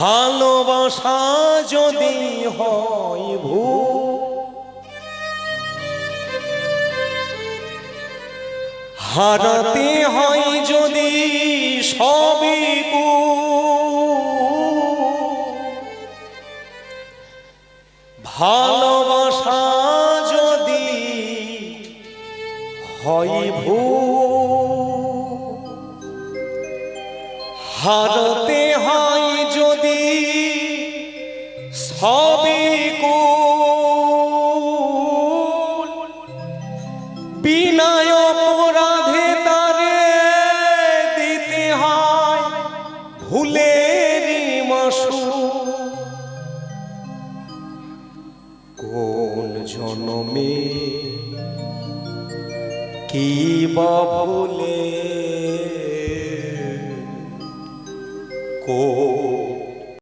ভালোবাসা যদি হয় ভূ, হারাতে হয় যদি সবই ভালোবাসা যদি হয় ভূ, হারতে হয় যদি সবই কুল বিনয় অপরাধে তারে দিতে হয় ভুলেরই মাসু কোন জনমে কি বা ভুলে? কোন